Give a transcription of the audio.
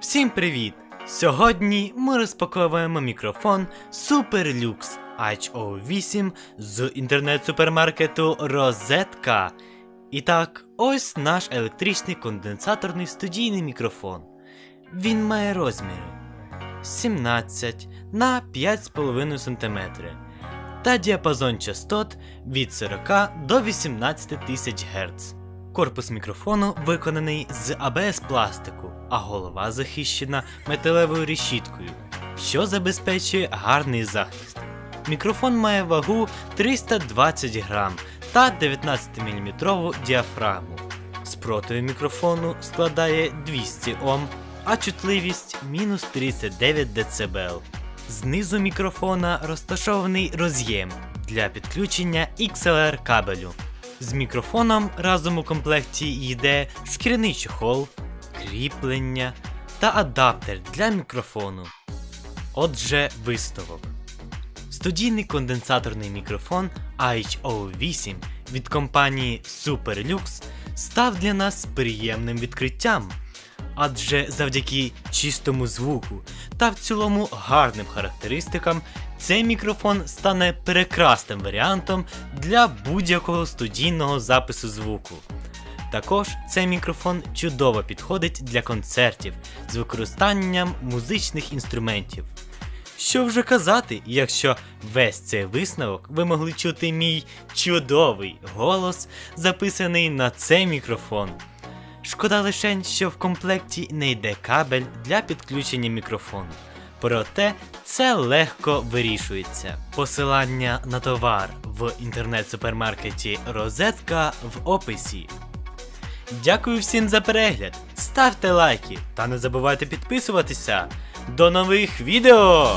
Всім привіт! Сьогодні ми розпаковуємо мікрофон SuperLux HO8 з інтернет-супермаркету Розетка. І так, ось наш електричний конденсаторний студійний мікрофон. Він має розміри 17 на 5,5 см та діапазон частот від 40 до 18 тисяч Гц. Корпус мікрофону виконаний з АБС пластику, а голова захищена металевою решіткою, що забезпечує гарний захист. Мікрофон має вагу 320 грам та 19-мм діафрагму. Спротив мікрофону складає 200 Ом, а чутливість мінус 39 дБ. Знизу мікрофона розташований роз'єм для підключення XLR кабелю. З мікрофоном разом у комплекті йде шкіряний чохол, кріплення та адаптер для мікрофону. Отже, висновок. Студійний конденсаторний мікрофон IHO8 від компанії SuperLux став для нас приємним відкриттям. Адже завдяки чистому звуку та в цілому гарним характеристикам цей мікрофон стане прекрасним варіантом для будь-якого студійного запису звуку. Також цей мікрофон чудово підходить для концертів з використанням музичних інструментів. Що вже казати, якщо весь цей висновок ви могли чути мій чудовий голос, записаний на цей мікрофон. Шкода лише, що в комплекті не йде кабель для підключення мікрофону. Проте це легко вирішується. Посилання на товар в інтернет-супермаркеті Розетка в описі. Дякую всім за перегляд. Ставте лайки та не забувайте підписуватися. До нових відео!